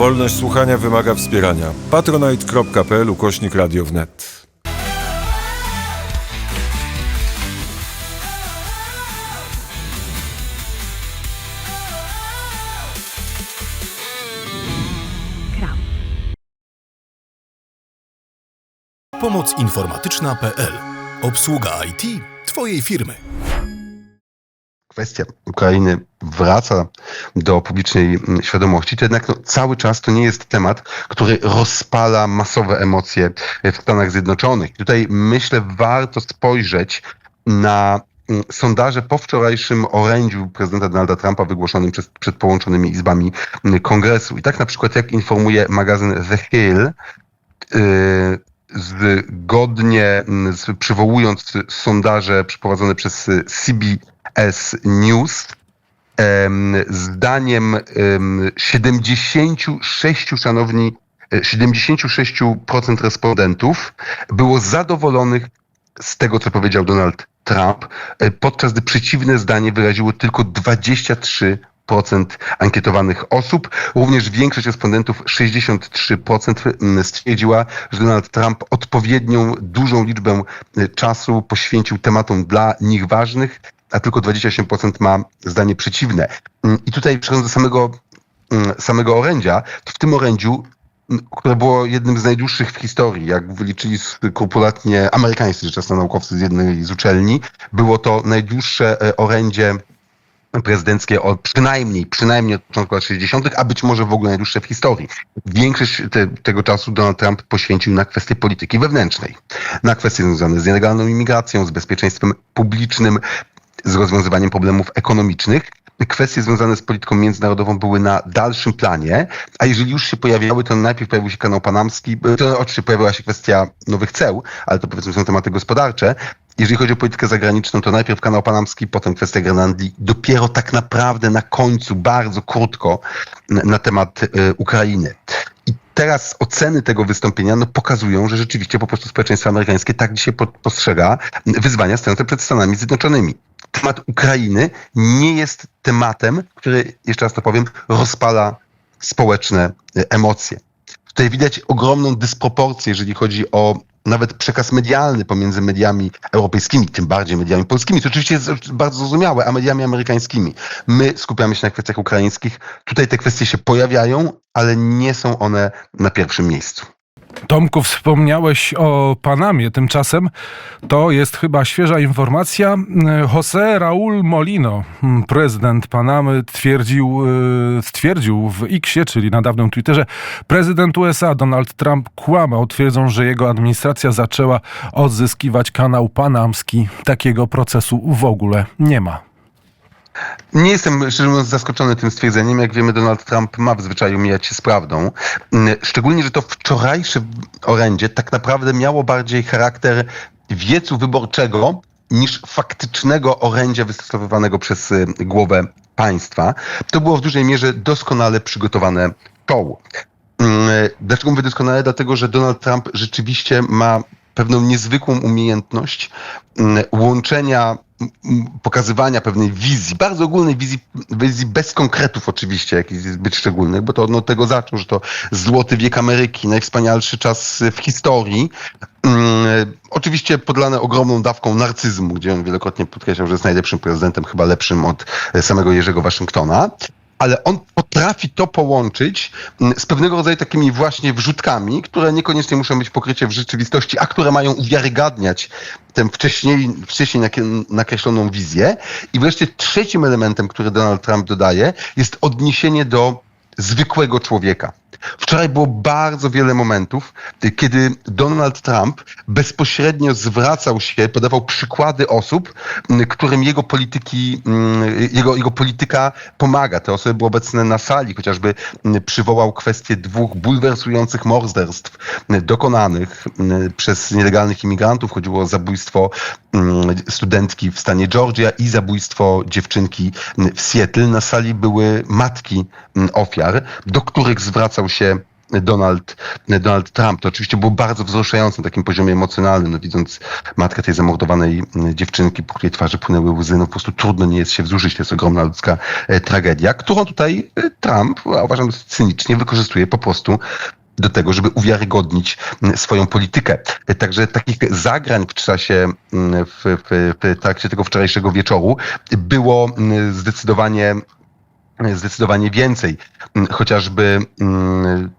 Wolność słuchania wymaga wspierania. patronite.pl ukośnik radio wnet. Pomoc informatyczna.pl. Obsługa IT Twojej firmy. Kwestia Ukrainy wraca do publicznej świadomości, to jednak no, cały czas to nie jest temat, który rozpala masowe emocje w Stanach Zjednoczonych. Tutaj myślę, warto spojrzeć na mm, sondaże po wczorajszym orędziu prezydenta Donalda Trumpa wygłoszonym przez, przed połączonymi izbami mm, kongresu. I tak na przykład, jak informuje magazyn The Hill, yy, zgodnie mm, z, przywołując sondaże przeprowadzone przez y, CBS News, em, zdaniem em, 76, szanowni, e, 76% respondentów było zadowolonych z tego, co powiedział Donald Trump, e, podczas gdy przeciwne zdanie wyraziło tylko 23% ankietowanych osób. Również większość respondentów, 63%, mm, stwierdziła, że Donald Trump odpowiednią dużą liczbę e, czasu poświęcił tematom dla nich ważnych, a tylko 28% ma zdanie przeciwne. Mm, I tutaj przechodząc do samego, mm, samego orędzia, to w tym orędziu m, które było jednym z najdłuższych w historii, jak wyliczyli skrupulatnie amerykańscy rzecz naukowcy z jednej z uczelni, było to najdłuższe e, orędzie prezydenckie od przynajmniej, przynajmniej od początku lat 60., a być może w ogóle najdłuższe w historii. Większość te, tego czasu Donald Trump poświęcił na kwestie polityki wewnętrznej, na kwestie związane z nielegalną imigracją, z bezpieczeństwem publicznym, z rozwiązywaniem problemów ekonomicznych. Kwestie związane z polityką międzynarodową były na dalszym planie, a jeżeli już się pojawiały, to najpierw pojawił się kanał panamski, to oczywiście pojawiła się kwestia nowych ceł, ale to powiedzmy są tematy gospodarcze. Jeżeli chodzi o politykę zagraniczną, to najpierw kanał panamski, potem kwestia Grenlandii, dopiero tak naprawdę na końcu, bardzo krótko, na, temat y, Ukrainy. I teraz oceny tego wystąpienia no, pokazują, że rzeczywiście po prostu społeczeństwo amerykańskie tak dzisiaj po, postrzega wyzwania stojące przed Stanami Zjednoczonymi. Temat Ukrainy nie jest tematem, który, jeszcze raz to powiem, rozpala społeczne y, emocje. Tutaj widać ogromną dysproporcję, jeżeli chodzi o nawet przekaz medialny pomiędzy mediami europejskimi, tym bardziej mediami polskimi, co oczywiście jest bardzo zrozumiałe, a mediami amerykańskimi. My skupiamy się na kwestiach ukraińskich. Tutaj te kwestie się pojawiają, ale nie są one na pierwszym miejscu. Tomku, wspomniałeś o Panamie. Tymczasem to jest chyba świeża informacja. José Raúl Molino, prezydent Panamy, twierdził, y, stwierdził w Xie, czyli na dawnym Twitterze, prezydent USA Donald Trump kłamał, twierdząc, że jego administracja zaczęła odzyskiwać kanał panamski. Takiego procesu w ogóle nie ma. Nie jestem, szczerze mówiąc, zaskoczony tym stwierdzeniem. Jak wiemy, Donald Trump ma w zwyczaju mijać się z prawdą. Mm, Szczególnie, że to wczorajsze orędzie tak naprawdę miało bardziej charakter wiecu wyborczego niż faktycznego orędzia wystosowywanego przez y, głowę państwa. To było w dużej mierze doskonale przygotowane show. Mm, Dlaczego mówię doskonale? Dlatego, że Donald Trump rzeczywiście ma pewną niezwykłą umiejętność mm, łączenia, pokazywania pewnej wizji, bardzo ogólnej wizji, wizji bez konkretów oczywiście, jakichś zbyt szczególnych, bo to od tego zaczął, że to złoty wiek Ameryki, najwspanialszy czas w historii. Mm, Oczywiście podlane ogromną dawką narcyzmu, gdzie on wielokrotnie podkreślał, że jest najlepszym prezydentem, chyba lepszym od e, samego Jerzego Waszyngtona ale on potrafi to połączyć mm, z pewnego rodzaju takimi właśnie wrzutkami, które niekoniecznie muszą być pokrycie w rzeczywistości, a które mają uwiarygadniać tę wcześniej, wcześniej nakreśloną wizję. I wreszcie trzecim elementem, który Donald Trump dodaje, jest odniesienie do zwykłego człowieka. Wczoraj było bardzo wiele momentów, kiedy Donald Trump bezpośrednio zwracał się, podawał przykłady osób, y, którym jego polityki, y, jego, jego polityka pomaga. Te osoby były obecne na sali, chociażby y, przywołał kwestię dwóch bulwersujących morderstw dokonanych przez nielegalnych imigrantów. Chodziło o zabójstwo studentki w stanie Georgia i zabójstwo dziewczynki w Seattle. Na sali były matki ofiar, do których zwracał się Donald, Donald Trump. To oczywiście było bardzo wzruszające na takim poziomie emocjonalnym, no, widząc matkę tej zamordowanej dziewczynki, po której twarzy płynęły łzy, no po prostu trudno nie jest się wzruszyć. To jest ogromna ludzka e, tragedia, którą tutaj e, Trump, a uważam, dosyć cynicznie wykorzystuje po prostu do tego, żeby uwiarygodnić swoją politykę. E, Także takich zagrań w czasie, w, w, w trakcie tego wczorajszego wieczoru było zdecydowanie zdecydowanie więcej. Mm, Chociażby mm,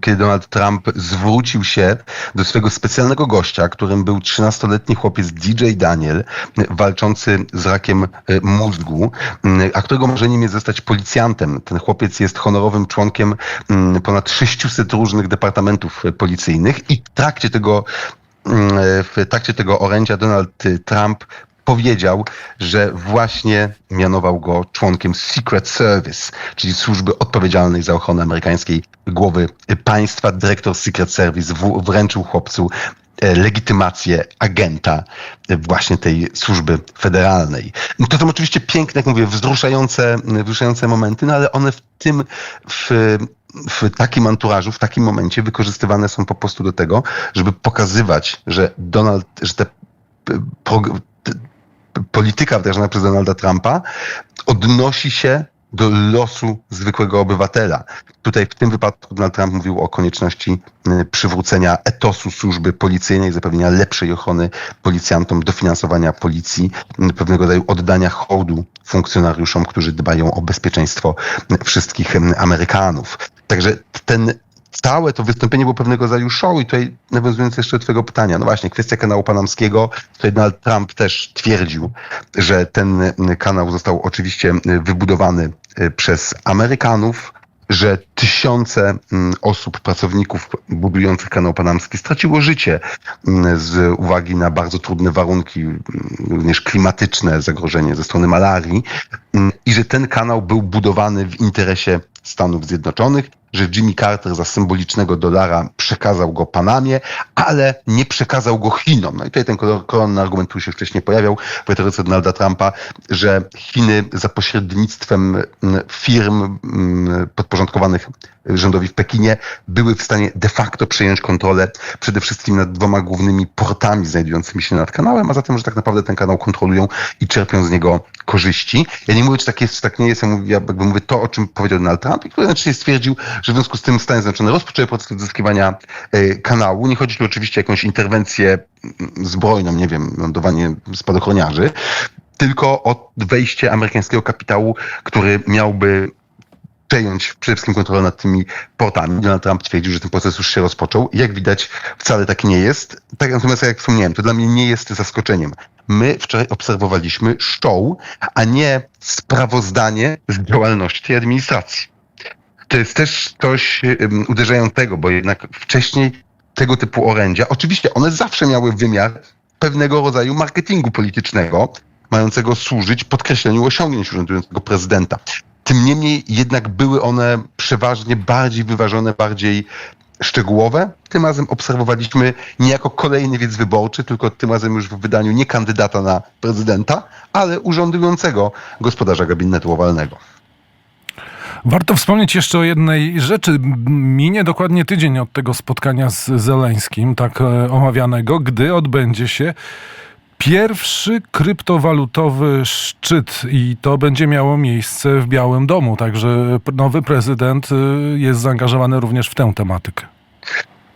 kiedy Donald Trump zwrócił się do swojego specjalnego gościa, którym był 13-letni chłopiec DJ Daniel, m, walczący z rakiem e, mózgu, a którego marzeniem jest zostać policjantem. Ten chłopiec jest honorowym członkiem ponad 600 różnych departamentów policyjnych i w trakcie tego mm, w trakcie tego orędzia Donald Trump powiedział, że właśnie mianował go członkiem Secret Service, czyli służby odpowiedzialnej za ochronę amerykańskiej głowy państwa. Dyrektor Secret Service wręczył chłopcu e, legitymację agenta e, właśnie tej służby federalnej. No To są oczywiście piękne, jak mówię, wzruszające, wzruszające momenty, no ale one w tym, w, w takim anturażu, w takim momencie wykorzystywane są po prostu do tego, żeby pokazywać, że Donald, że te p- polityka wdrażana przez Donalda Trumpa odnosi się do losu zwykłego obywatela. Tutaj w tym wypadku Donald Trump mówił o konieczności y, przywrócenia etosu służby policyjnej, zapewnienia lepszej ochrony policjantom, dofinansowania policji, y, pewnego rodzaju oddania hołdu funkcjonariuszom, którzy dbają o bezpieczeństwo y, wszystkich Amerykanów. Także ten całe to wystąpienie było pewnego rodzaju show i tutaj nawiązując jeszcze do twojego pytania, no właśnie, kwestia kanału panamskiego, tutaj Donald Trump też twierdził, że ten y, kanał został oczywiście y, wybudowany y, przez Amerykanów, że tysiące mm, osób, pracowników budujących kanał panamski straciło życie mm, z uwagi na bardzo trudne warunki, mm, również klimatyczne, zagrożenie ze strony malarii i że ten kanał był budowany w interesie Stanów Zjednoczonych, że Jimmy Carter za symbolicznego dolara przekazał go Panamie, ale nie przekazał go Chinom. No i tutaj ten koronny argument, który się wcześniej pojawiał w retoryce Donalda Trumpa, że Chiny za pośrednictwem mm, firm mm, podporządkowanych rządowi w Pekinie były w stanie de facto przejąć kontrolę przede wszystkim nad dwoma głównymi portami znajdującymi się nad kanałem, a zatem, że tak naprawdę ten kanał kontrolują i czerpią z niego korzyści. Ja nie mówię, czy tak jest, czy tak nie jest, ja mówię, ja mówię to, o czym powiedział Donald Trump i który znaczy stwierdził, że w związku z tym Stany Zjednoczone rozpoczęły proces odzyskiwania e, kanału. Nie chodzi tu oczywiście o jakąś interwencję mm, zbrojną, nie wiem, lądowanie spadochroniarzy, tylko o wejście amerykańskiego kapitału, który miałby przejąć przede wszystkim kontrolę nad tymi portami. Donald Trump twierdził, że ten proces już się rozpoczął. Jak widać, wcale tak nie jest. Tak natomiast, jak wspomniałem, to dla mnie nie jest zaskoczeniem. My wczoraj obserwowaliśmy show, a nie sprawozdanie z działalności administracji. To jest też coś um, uderzającego, bo jednak wcześniej tego typu orędzia, oczywiście one zawsze miały wymiar pewnego rodzaju marketingu politycznego, mającego służyć podkreśleniu osiągnięć urzędującego prezydenta. Tym niemniej jednak były one przeważnie bardziej wyważone, bardziej szczegółowe. Tym razem obserwowaliśmy nie jako kolejny wiec wyborczy, tylko tym razem już w wydaniu nie kandydata na prezydenta, ale urzędującego gospodarza gabinetu owalnego. Warto wspomnieć jeszcze o jednej rzeczy. Minie dokładnie tydzień od tego spotkania z Zeleńskim, tak e, omawianego, gdy odbędzie się pierwszy kryptowalutowy szczyt i to będzie miało miejsce w Białym Domu. Także nowy prezydent y, jest zaangażowany również w tę tematykę.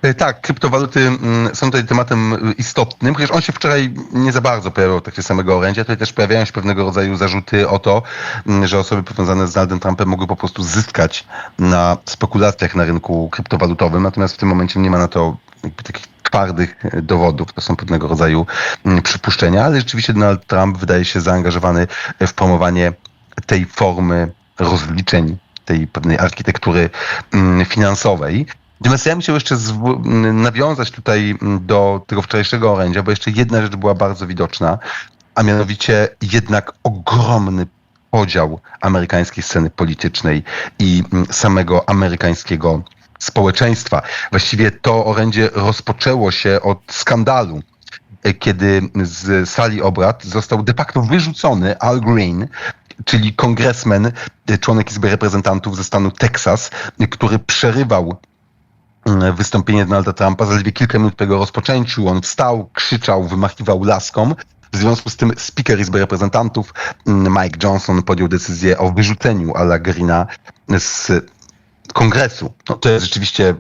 E, Tak, kryptowaluty mm, są tutaj tematem y, istotnym, chociaż on się wczoraj nie za bardzo pojawiał w trakcie samego orędzia. Tutaj też pojawiają się pewnego rodzaju zarzuty o to, mm, że osoby powiązane z Donaldem Trumpem mogły po prostu zyskać na spekulacjach na rynku kryptowalutowym, natomiast w tym momencie nie ma na to takich twardych dowodów. To są pewnego rodzaju mm, przypuszczenia, ale rzeczywiście Donald Trump wydaje się zaangażowany w promowanie tej formy rozliczeń, tej pewnej architektury mm, finansowej. Natomiast ja bym chciał jeszcze zw- m, nawiązać tutaj do tego wczorajszego orędzia, bo jeszcze jedna rzecz była bardzo widoczna, a mianowicie jednak ogromny podział amerykańskiej sceny politycznej i samego amerykańskiego społeczeństwa. Właściwie to orędzie rozpoczęło się od skandalu, e, kiedy z sali obrad został de facto wyrzucony Al Green, czyli kongresmen, e, członek Izby Reprezentantów ze stanu Teksas, e, który przerywał mm, wystąpienie Donalda Trumpa zaledwie kilka minut po jego rozpoczęciu. On wstał, krzyczał, wymachiwał laską. W związku z tym Speaker Izby Reprezentantów mm, Mike Johnson podjął decyzję o wyrzuceniu Ala Greena z kongresu. No, to jest rzeczywiście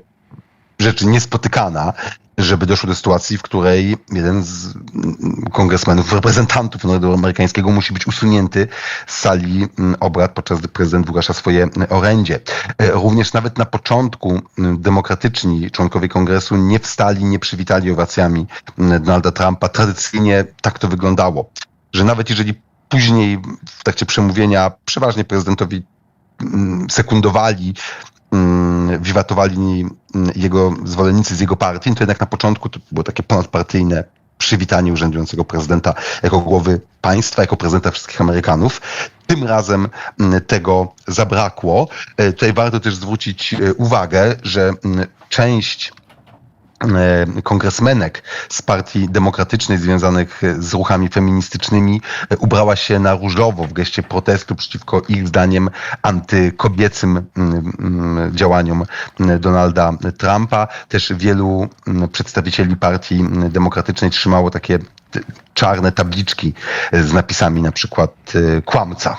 rzecz niespotykana, żeby doszło do sytuacji, w której jeden z kongresmenów, reprezentantów narodu amerykańskiego musi być usunięty z sali mm, obrad, podczas gdy prezydent wygłasza swoje mm, orędzie. E, Również nawet na początku mm, demokratyczni członkowie kongresu nie wstali, nie przywitali owacjami Donalda Trumpa. Tradycyjnie tak to wyglądało, że nawet jeżeli później w trakcie przemówienia przeważnie prezydentowi sekundowali, wiwatowali mm, jego zwolennicy z jego partii, no to jednak na początku to było takie ponadpartyjne przywitanie urzędującego prezydenta jako głowy państwa, jako prezydenta wszystkich Amerykanów. Tym razem mm, tego zabrakło. E, Tutaj warto też zwrócić e, uwagę, że mm, część kongresmenek z partii demokratycznej związanych z ruchami feministycznymi e, ubrała się na różowo w geście protestu przeciwko ich zdaniem antykobiecym mm, mm, działaniom mm, Donalda Trumpa. Też wielu przedstawicieli partii demokratycznej trzymało takie czarne tabliczki e, z napisami na przykład e, kłamca.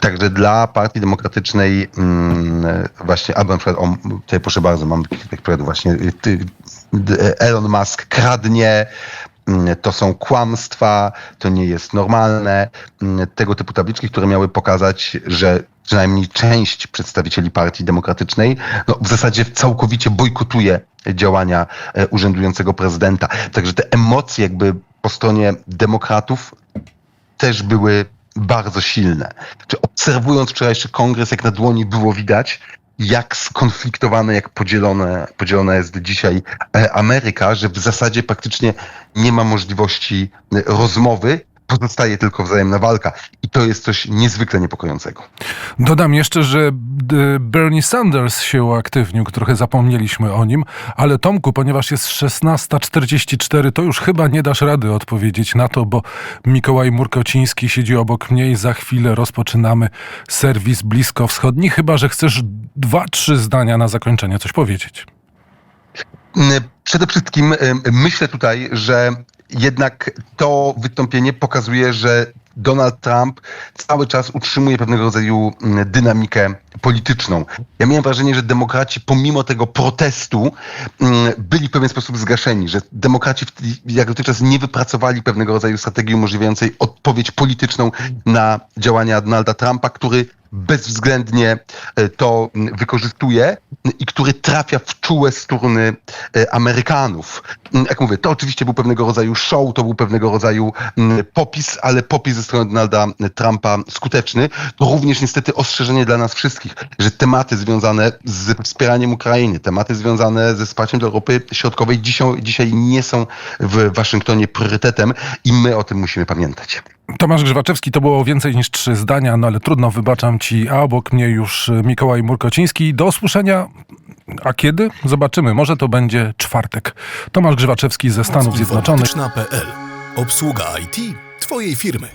Także dla Partii Demokratycznej mm, właśnie, albo na przykład, o, tutaj proszę bardzo, mam kilka przykładów właśnie, Elon Musk kradnie, mm, to są kłamstwa, to nie jest normalne. Mm, Tego typu tabliczki, które miały pokazać, że przynajmniej część przedstawicieli Partii Demokratycznej no, w zasadzie całkowicie bojkotuje działania e, urzędującego prezydenta. Także te emocje jakby po stronie demokratów też były bardzo silne. Czy obserwując wczorajszy kongres, jak na dłoni było widać, jak skonfliktowane, jak podzielone, podzielona jest dzisiaj e, Ameryka, że w zasadzie praktycznie nie ma możliwości e, rozmowy, pozostaje tylko wzajemna walka. I to jest coś niezwykle niepokojącego. Dodam jeszcze, że Bernie Sanders się uaktywnił, trochę zapomnieliśmy o nim, ale Tomku, ponieważ jest 16.44, to już chyba nie dasz rady odpowiedzieć na to, bo Mikołaj Murkociński siedzi obok mnie i za chwilę rozpoczynamy serwis bliskowschodni, chyba że chcesz dwa, trzy zdania na zakończenie coś powiedzieć. Przede wszystkim myślę tutaj, że jednak to wystąpienie pokazuje, że Donald Trump cały czas utrzymuje pewnego rodzaju mm, dynamikę polityczną. Ja miałem wrażenie, że demokraci pomimo tego protestu mm, byli w pewien sposób zgaszeni, że demokraci jak dotychczas nie wypracowali pewnego rodzaju strategii umożliwiającej odpowiedź polityczną na działania Donalda Trumpa, który bezwzględnie e, to wykorzystuje i który trafia w czułe struny e, Amerykanów. Jak mówię, to oczywiście był pewnego rodzaju show, to był pewnego rodzaju popis, ale popis ze strony Donalda Trumpa skuteczny. To również niestety ostrzeżenie dla nas wszystkich, że tematy związane z wspieraniem Ukrainy, tematy związane ze wsparciem dla Europy Środkowej dzisiaj, dzisiaj nie są w Waszyngtonie priorytetem i my o tym musimy pamiętać. Tomasz Grzywaczewski, to było więcej niż trzy zdania, no ale trudno, wybaczam ci, a obok mnie już Mikołaj Murkociński. Do usłyszenia, a kiedy? Zobaczymy, może to będzie czwartek. Tomasz Grzywaczewski ze Stanów Zjednoczonych. Obsługa IT Twojej firmy.